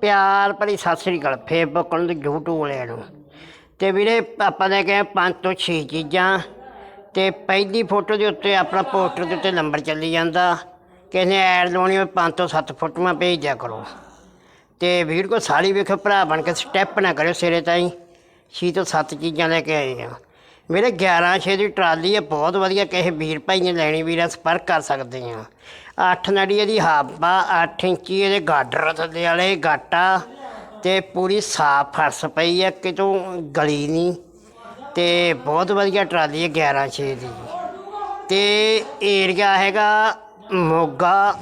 ਪਿਆਰ ਭਰੀ ਸਤਿ ਸ੍ਰੀ ਅਕਾਲ ਫੇਸਬੁੱਕ ਨੂੰ ਤੇ YouTube ਵਾਲਿਆਂ ਨੂੰ। ਤੇ ਵੀਰੇ, ਆਪਾਂ ਨੇ ਕਿਹਾ ਪੰਜ ਤੋਂ ਛੇ ਚੀਜ਼ਾਂ। ਤੇ ਪਹਿਲੀ ਫੋਟੋ ਦੇ ਉੱਤੇ ਆਪਣਾ ਪੋਸਟਰ ਦੇ ਉੱਤੇ ਨੰਬਰ ਚੱਲੀ ਜਾਂਦਾ। ਕਿਸੇ ਨੇ ਐਡ ਲਾਉਣੀ ਹੋਵੇ, ਪੰਜ ਤੋਂ ਸੱਤ ਫੋਟੋਆਂ ਭੇਜ ਦਿਆ ਕਰੋ। ਤੇ ਵੀਰ ਕੋ ਸਾਰੀ ਵੇਖੋ, ਭਰਾ ਬਣ ਕੇ ਸਟੈਪ ਨਾ ਕਰਿਓ ਸਿਰੇ ਤਾਈਂ। ਛੇ ਤੋਂ ਸੱਤ ਚੀਜ਼ਾਂ ਲੈ ਕੇ ਆਏ ਆ। ਮੇਰੇ 11 ਛੇ ਦੀ ਟਰਾਲੀ ਹੈ ਬਹੁਤ ਵਧੀਆ, ਕਿਸੇ ਵੀਰ ਭਾਈ ਨੇ ਲੈਣੀ, ਵੀਰਾਂ ਸੰਪਰਕ ਕਰ ਸਕਦੇ ਆ 8 ਨੜੀ ਇਹਦੀ ਹਾਬਾ 8 ਇੰਚੀ ਇਹਦੇ ਗਾਡਰ ਥੱਲੇ ਵਾਲੇ ਗਾਟਾ ਤੇ ਪੂਰੀ ਸਾਫ਼ ਫਰਸ ਪਈ ਹੈ ਕਿਤੋਂ ਗਲੀ ਨਹੀਂ। ਤੇ ਬਹੁਤ ਵਧੀਆ ਟਰਾਲੀ ਹੈ 11 ਛੇ ਦੀ। ਤੇ ਏਰੀਆ ਹੈਗਾ ਮੋਗਾ,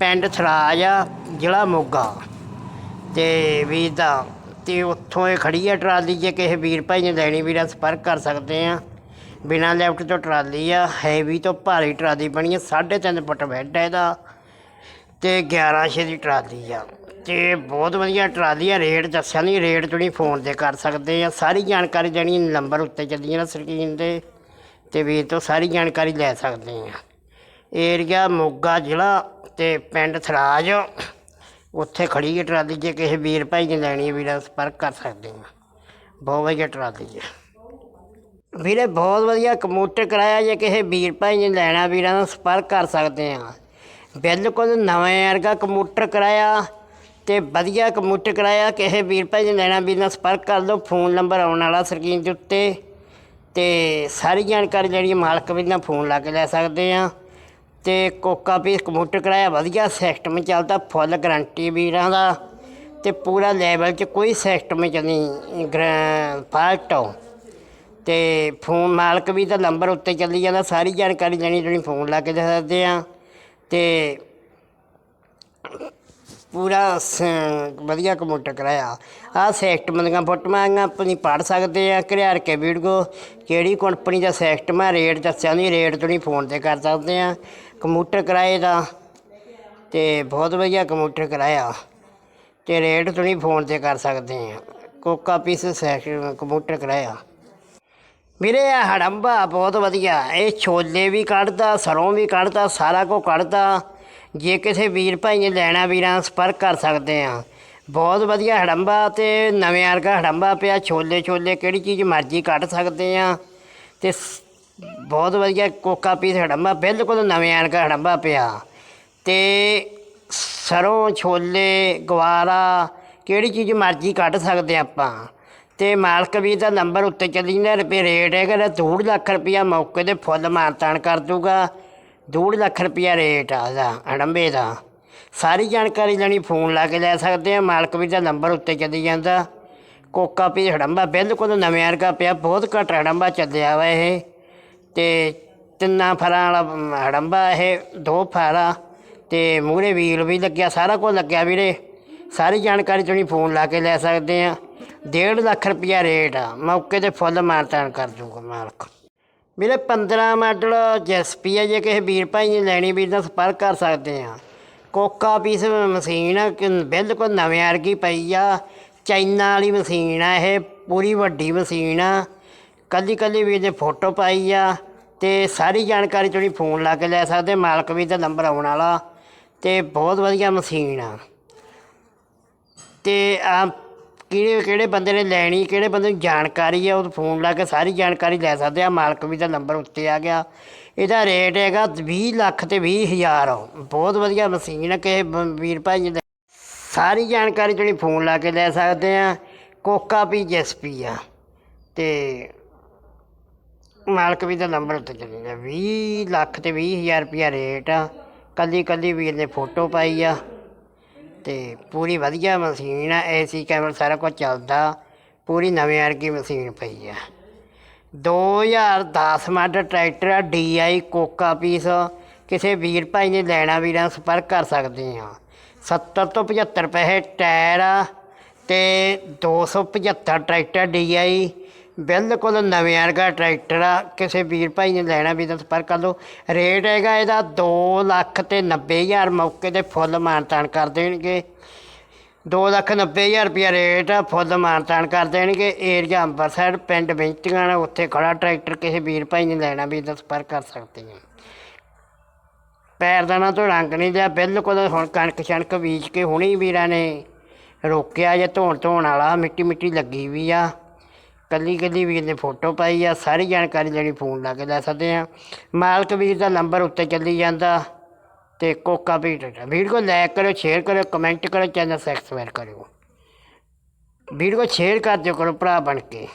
ਪਿੰਡ ਥਰਾਜ ਆ, ਜ਼ਿਲ੍ਹਾ ਮੋਗਾ। ਤੇ ਵੀ ਦਾ ਤੇ ਉੱਥੋਂ ਇਹ ਖੜੀ ਹੈ ਟਰਾਲੀ, ਜੇ ਕਿਸੇ ਵੀਰ ਭਾਈ ਨੇ ਲੈਣੀ ਵੀਰਾਂ ਸੰਪਰਕ ਕਰ ਸਕਦੇ ਆ। ਬਿਨਾਂ ਲੈਫਟ ਤੋਂ ਟਰਾਲੀ ਆ ਹੈਵੀ ਤੋਂ ਭਾਰੀ ਟਰਾਲੀ ਬਣੀ ਹੈ 3.5 ਫੁੱਟ ਬੈੱਡ ਹੈ ਇਹਦਾ, ਤੇ 11 ਛੇ ਦੀ ਟਰਾਲੀ ਆ। ਤੇ ਬਹੁਤ ਵਧੀਆ ਟਰਾਲੀ ਆ, ਰੇਟ ਦੱਸਿਆ ਨਹੀਂ, ਰੇਟ ਤੁਸੀਂ ਫੋਨ ਤੇ ਕਰ ਸਕਦੇ ਆ। ਸਾਰੀ ਜਾਣਕਾਰੀ ਦੇਣੀ, ਨੰਬਰ ਉੱਤੇ ਚੱਲੀ ਨਾ ਸਕਰੀਨ ਤੇ ਤੇ ਵੀਰ ਤੋਂ ਸਾਰੀ ਜਾਣਕਾਰੀ ਲੈ ਸਕਦੇ ਆ। ਏਰੀਆ ਮੋਗਾ ਜ਼ਿਲ੍ਹਾ ਤੇ ਪਿੰਡ ਥਰਾਜ। ਉੱਥੇ ਖੜੀ ਹੈ ਟਰਾਲੀ, ਜੇ ਕਿਸੇ ਵੀਰ ਭਾਈ ਨੇ ਲੈਣੀ ਹੈ, ਵੀਰਾਂ ਸੰਪਰਕ ਕਰ ਸਕਦੇ ਆ ਬਹੁਤ ਵਧੀਆ ਟਰਾਲੀ ਹੈ। ਵੀਰੇ, ਬਹੁਤ ਵਧੀਆ ਕੰਪਿਊਟਰ ਕਰਾਇਆ, ਜੇ ਕਿਸੇ ਵੀਰ ਭਾਈ ਨੇ ਲੈਣਾ, ਵੀਰਾਂ ਨਾਲ ਸੰਪਰਕ ਕਰ ਸਕਦੇ ਆ ਬਿਲਕੁਲ ਨਵੇਂ ਵਰਗਾ ਕੰਪਿਊਟਰ ਕਰਾਇਆ ਤੇ ਵਧੀਆ ਕੰਪਿਊਟਰ ਕਰਾਇਆ। ਕਿਸੇ ਵੀਰ ਭਾਈ ਨੇ ਲੈਣਾ, ਵੀਰ ਨਾਲ ਸੰਪਰਕ ਕਰ ਲਓ। ਫੋਨ ਨੰਬਰ ਆਉਣ ਵਾਲਾ ਸਕਰੀਨ ਦੇ ਉੱਤੇ। ਤੇ ਸਾਰੀ ਜਾਣਕਾਰੀ ਜਿਹੜੀ ਮਾਲਕ ਵੀ ਨਾਲ ਫੋਨ ਲਾ ਕੇ ਲੈ ਸਕਦੇ ਆ ਤੇ ਕੋਕਾ ਪੀਸ ਕੰਪਿਊਟਰ ਕਰਾਇਆ, ਵਧੀਆ ਸਿਸਟਮ ਚੱਲਦਾ ਫੁੱਲ ਗਾਰੰਟੀ ਵੀਰਾਂ ਦਾ ਤੇ ਪੂਰਾ ਲੈਵਲ 'ਚ ਕੋਈ ਸਿਸਟਮ 'ਚ ਨਹੀਂ ਫਾਲਟ ਤੇ ਫੋਨ ਮਾਲਕ ਵੀ ਤਾਂ ਨੰਬਰ ਉੱਤੇ ਚੱਲੀ ਜਾਂਦਾ, ਸਾਰੀ ਜਾਣਕਾਰੀ ਲੈਣੀ, ਤੁਸੀਂ ਫੋਨ ਲਾ ਕੇ ਦੇ ਸਕਦੇ ਆ। ਤੇ ਪੂਰਾ ਸ- ਵਧੀਆ ਕੰਪਿਊਟਰ ਕਰਾਇਆ। ਆ ਸਿਸਟਮ ਦੀਆਂ ਫੋਟੋਆਂ ਆਈਆਂ ਆਪਣੀ ਪੜ੍ਹ ਸਕਦੇ ਆ, ਘਰਿਆੜ ਕੇ ਵੀਡੀਓ। ਕਿਹੜੀ ਕੰਪਨੀ ਦਾ ਸਿਸਟਮ ਆ ਰੇਟ ਦੱਸਿਆ ਨਹੀਂ ਰੇਟ ਤੁਸੀਂ ਫੋਨ ਤੇ ਕਰ ਸਕਦੇ ਆ। ਕੰਪਿਊਟਰ ਕਰਾਏ ਦਾ, ਤੇ ਬਹੁਤ ਵਧੀਆ ਕੰਪਿਊਟਰ ਕਰਾਇਆ। ਤੇ ਰੇਟ ਤੁਸੀਂ ਫੋਨ ਤੇ ਕਰ ਸਕਦੇ ਆ। ਕੋਕਾ ਪੀਸ ਸਿਸਟਮ ਕੰਪਿਊਟਰ ਕਰਾਇਆ। ਵੀਰੇ ਇਹ ਹੜੰਬਾ ਬਹੁਤ ਵਧੀਆ। ਇਹ ਛੋਲੇ ਵੀ ਕੱਢਦਾ ਸਰੋਂ ਵੀ ਕੱਢਦਾ, ਸਾਰਾ ਕੁਝ ਕੱਢਦਾ। ਜੇ ਕਿਸੇ ਵੀਰ ਭਾਈ ਨੇ ਲੈਣਾ ਵੀਰਾਂ ਸੰਪਰਕ ਕਰ ਸਕਦੇ ਆ ਬਹੁਤ ਵਧੀਆ ਹੜੰਬਾ ਤੇ ਨਵੇਂ ਵਰਗਾ ਹੜੰਬਾ ਪਿਆ। ਛੋਲੇ ਛੋਲੇ ਕਿਹੜੀ ਚੀਜ਼ ਮਰਜ਼ੀ ਕੱਢ ਸਕਦੇ ਆ ਤੇ ਸ- ਬਹੁਤ ਵਧੀਆ ਕੋਕਾ ਪੀਸ ਹੜੰਬਾ, ਬਿਲਕੁਲ ਨਵੇਂ ਵਰਗਾ ਹੜੰਬਾ ਪਿਆ। ਤੇ ਸਰੋਂ, ਛੋਲੇ, ਗਵਾਰਾ ਕਿਹੜੀ ਚੀਜ਼ ਮਰਜ਼ੀ ਕੱਢ ਸਕਦੇ ਆਪਾਂ। ਤੇ ਮਾਲਕ ਵੀ ਦਾ ਨੰਬਰ ਉੱਤੇ ਚੱਲੀ ਜਾਂਦਾ, ਰੁਪਏ ਰੇਟ ਹੈਗਾ ਦੋ ਲੱਖ ਰੁਪਇਆ ਮੌਕੇ ਤੇ ਫੁੱਲ ਮਾਨਤਾਨ ਕਰ ਦੂਗਾ। ਦੋ ਲੱਖ ਰੁਪਇਆ ਰੇਟ ਆ ਉਹਦਾ, ਅੜੰਬੇ ਦਾ। ਸਾਰੀ ਜਾਣਕਾਰੀ ਲੈਣੀ, ਫੋਨ ਲਾ ਕੇ ਲੈ ਸਕਦੇ ਆ। ਮਾਲਕ ਵੀ ਦਾ ਨੰਬਰ ਉੱਤੇ ਚੱਲੀ ਜਾਂਦਾ। ਕੋਕਾ ਪੀ ਹੜੰਬਾ ਬਿਲਕੁਲ ਨਵੇਂ ਵਰਗਾ ਪਿਆ, ਬਹੁਤ ਘੱਟ ਹੜੰਬਾ ਚੱਲਿਆ ਵਾ ਇਹ। ਤੇ ਤਿੰਨਾਂ ਫਰਾਂ ਵਾਲਾ ਹੜੰਬਾ ਇਹ, ਦੋ ਫਾਰਾ, ਤੇ ਮੂਹਰੇ ਵੀਲ ਵੀ ਲੱਗਿਆ, ਸਾਰਾ ਕੁਝ ਲੱਗਿਆ ਵੀਰੇ। ਸਾਰੀ ਜਾਣਕਾਰੀ ਤੁਸੀਂ ਫੋਨ ਲਾ ਕੇ ਲੈ ਸਕਦੇ ਆ। 1.5 ਲੱਖ ਰੁਪਇਆ ਰੇਟ ਆ। ਮੌਕੇ ਤੇ ਫੁੱਲ ਮਾਨਤਾਨ ਕਰ ਦੂਗਾ ਮਾਲਕ। ਵੀਰੇ 15 ਮਾਡਲ ਜੈਸਪੀ ਆ, ਜੇ ਕਿਸੇ ਵੀਰ ਭਾਈ ਨੇ ਲੈਣੀ, ਵੀਰ ਨਾਲ ਸੰਪਰਕ ਕਰ ਸਕਦੇ ਆ। ਕੋਕਾ ਪੀਸ ਮਸ਼ੀਨ ਬਿਲਕੁਲ ਨਵੇਂ ਵਰਗੀ ਪਈ ਆ। ਚਾਈਨਾ ਵਾਲੀ ਮਸ਼ੀਨ ਆ, ਇਹ ਪੂਰੀ ਵੱਡੀ ਮਸ਼ੀਨ ਆ। ਕੱਲੀ ਕੱਲੀ ਵੀਰ ਨੇ ਫੋਟੋ ਪਾਈ ਆ ਤੇ ਸਾਰੀ ਜਾਣਕਾਰੀ ਤੁਸੀਂ ਫੋਨ ਲਾ ਕੇ ਲੈ ਸਕਦੇ, ਮਾਲਕ ਵੀ ਦਾ ਨੰਬਰ ਆਉਣ ਵਾਲਾ। ਤੇ ਬਹੁਤ ਵਧੀਆ ਮਸ਼ੀਨ ਆ। ਤੇ ਆ ਕਿਹੜੇ ਕਿਹੜੇ ਬੰਦੇ ਨੇ ਲੈਣੀ, ਕਿਹੜੇ ਬੰਦੇ ਨੂੰ ਜਾਣਕਾਰੀ ਹੈ ਉਹ ਫੋਨ ਲਾ ਕੇ ਸਾਰੀ ਜਾਣਕਾਰੀ ਲੈ ਸਕਦੇ ਆ। ਮਾਲਕ ਵੀ ਦਾ ਨੰਬਰ ਉੱਤੇ ਆ ਗਿਆ। ਇਹਦਾ ਰੇਟ ਹੈਗਾ 20 ਲੱਖ ਤੇ 20 ਹਜ਼ਾਰ। ਬਹੁਤ ਵਧੀਆ ਮਸ਼ੀਨ ਹੈ ਕਿਸੇ ਵੀਰ ਭਾਈ ਨੇ ਸਾਰੀ ਜਾਣਕਾਰੀ ਜਿਹੜੀ ਫੋਨ ਲਾ ਕੇ ਲੈ ਸਕਦੇ ਆ। ਕੋਕਾ ਪੀ ਜੈਸਪੀ ਆ। ਤੇ ਮਾਲਕ ਵੀ ਦਾ ਨੰਬਰ ਉੱਤੇ ਚੱਲੇਗਾ 20 ਲੱਖ ਤੇ 20 ਹਜ਼ਾਰ ਰੁਪਇਆ ਰੇਟ ਆ। ਕੱਲੀ ਕੱਲੀ ਵੀਰ ਨੇ ਫੋਟੋ ਪਾਈ ਆ। ਤੇ ਪੂਰੀ ਵਧੀਆ ਮਸ਼ੀਨ ਆ ਏਸੀ ਕੈਮਰਾ ਸਾਰਾ ਕੁਝ ਚੱਲਦਾ, ਪੂਰੀ ਨਵੇਂ ਵਰਗੀ ਮਸ਼ੀਨ ਪਈ ਆ। 2010 ਮਾਡਲ ਟਰੈਕਟਰ ਆ ਡੀਆਈ ਕੋਕਾ ਪੀਸ, ਕਿਸੇ ਵੀਰ ਭਾਈ ਨੇ ਲੈਣਾ, ਵੀਰਾਂ ਨਾਲ ਸੰਪਰਕ ਕਰ ਸਕਦੇ ਆ। 70 ਤੋਂ 75 ਪੈਸੇ ਟਾਇਰ ਆ, ਤੇ 275 ਟਰੈਕਟਰ ਡੀਆਈ ਬਿਲਕੁਲ ਨਵੇਂ ਵਰਗਾ ਟਰੈਕਟਰ ਆ। ਕਿਸੇ ਵੀਰ ਭਾਈ ਨੇ ਲੈਣਾ ਵੀ ਤਾਂ ਸੰਪਰਕ ਕਰ ਲਓ। ਰੇਟ ਹੈਗਾ ਇਹਦਾ 2 ਲੱਖ ਤੇ 90 ਹਜ਼ਾਰ ਮੌਕੇ ਤੇ ਫੁੱਲ ਮਾਨਤਾਨ ਕਰ ਦੇਣਗੇ। 2 ਲੱਖ 90 ਹਜ਼ਾਰ ਰੁਪਇਆ ਰੇਟ ਆ, ਫੁੱਲ ਮਾਨਤਾਨ ਕਰ ਦੇਣਗੇ। ਏਰੀਆ ਅੰਬਰਸਰ, ਪਿੰਡ ਬੈਂਤੀਆਂ ਉੱਥੇ ਖੜਾ ਟਰੈਕਟਰ ਕਿਸੇ ਵੀਰ ਭਾਈ ਨੇ ਲੈਣਾ ਵੀ ਤਾਂ ਸੰਪਰਕ ਕਰ ਸਕਦੇ ਆ। ਪੈਰਦਾਨਾ ਤੋਂ ਰੰਗ ਨਹੀਂ ਲਿਆ। ਬਿਲਕੁਲ ਹੁਣ ਕਣਕ ਛਣਕ ਬੀਜ ਕੇ ਹੁਣੀ ਵੀਰਾਂ ਨੇ ਰੋਕਿਆ ਜੇ ਧੋਣ ਧੋਣ ਵਾਲਾ, ਮਿੱਟੀ ਮਿੱਟੀ ਲੱਗੀ ਵੀ ਆ। ਕੱਲੀ ਕੱਲੀ ਵੀਰ ਨੇ ਫੋਟੋ ਪਾਈ ਆ, ਸਾਰੀ ਜਾਣਕਾਰੀ ਲੈਣੀ ਫੋਨ ਲਾ ਕੇ ਲੈ ਸਕਦੇ ਆ। ਮਾਲਕ ਵੀਰ ਦਾ ਨੰਬਰ ਉੱਤੇ ਚੱਲੀ ਜਾਂਦਾ ਤੇ ਕੋਕਾ ਵੀ ਵੀਡੀਓ ਕੋ ਲਾਈਕ ਕਰੋ ਸ਼ੇਅਰ ਕਰੋ ਕਮੈਂਟ ਕਰੋ ਚੈਨਲ ਸਬਸਕ੍ਰਾਈਬ ਕਰਿਓ। ਵੀਡੀਓ ਕੋ ਸ਼ੇਅਰ ਕਰ ਦਿਓ ਕਰੋ, ਭਰਾ ਬਣ ਕੇ।